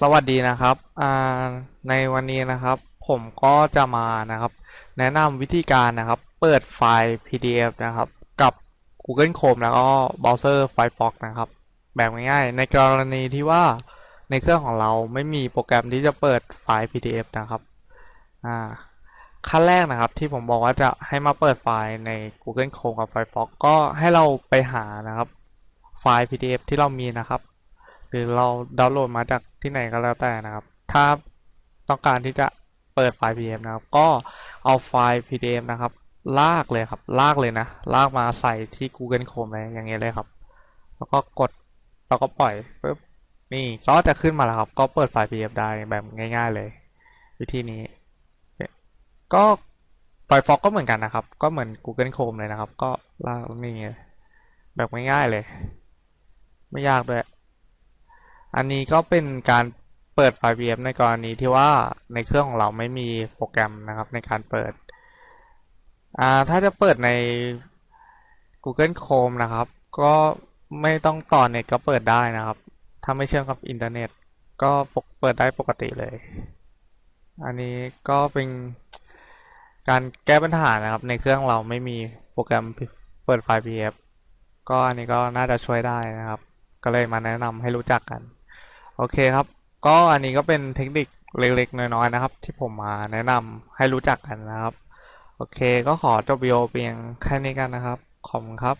สวัสดีนะครับในวันนี้นะครับผมก็จะมานะครับ แนะนำวิธีการนะครับ เปิดไฟล์ PDF นะครับ กับ Google Chrome แล้วก็เบราว์เซอร์ Firefox นะครับ แบบง่ายๆ ในกรณีที่ว่าในเครื่องของเราไม่มีโปรแกรมที่จะเปิดไฟล์ PDF นะครับขั้นแรกนะครับที่ผมบอกว่าจะให้มาเปิดไฟล์ใน Google Chrome กับ Firefox ก็ให้เราไปหานะครับ ไฟล์ PDF ที่เรามีนะครับ หรือเราดาวน์โหลดมาจากที่ไหนก็แล้วแต่นะครับ ถ้าต้องการที่จะเปิดไฟล์ PDF นะครับ ก็เอาไฟล์ PDF นะครับ ลากเลยครับ ลากเลยนะ ลากมาใส่ที่ Google Chrome เลยอย่างเงี้ยเลยครับ แล้วก็กดแล้วก็ปล่อยปึ๊บนี่ก็จะขึ้นมาแล้วครับ ก็เปิดไฟล์ PDF ได้แบบง่าย ๆเลย วิธีนี้ ก็ Firefox ก็เหมือนกันนะครับ ก็เหมือน Google Chrome เลยนะครับ ก็ลากนี่แบบง่ายๆเลย ไม่ยากด้วย อันนี้ก็เป็นการเปิดไฟล์ PDF ในกรณีที่ว่าในเครื่องของเราไม่มีโปรแกรมนะครับในการเปิด ถ้าจะเปิดใน Google Chrome นะครับ ก็ไม่ต้องต่อเน็ตก็เปิดได้นะครับ ถ้าไม่เชื่อมกับอินเทอร์เน็ต ก็เปิดได้ปกติเลย อันนี้ก็เป็นการแก้ปัญหานะครับ ในเครื่องเราไม่มีโปรแกรมเปิดไฟล์ PDF ก็อันนี้ก็น่าจะช่วยได้นะครับ ก็เลยมาแนะนำให้รู้จักกัน โอเคครับ ก็อันนี้ก็เป็นเทคนิคเล็กๆ น้อยๆ นะครับ ที่ผมมาแนะนำให้รู้จักกันนะครับ โอเค ก็ขอจบวิดีโอเพียงแค่นี้กันนะครับ ขอบคุณครับ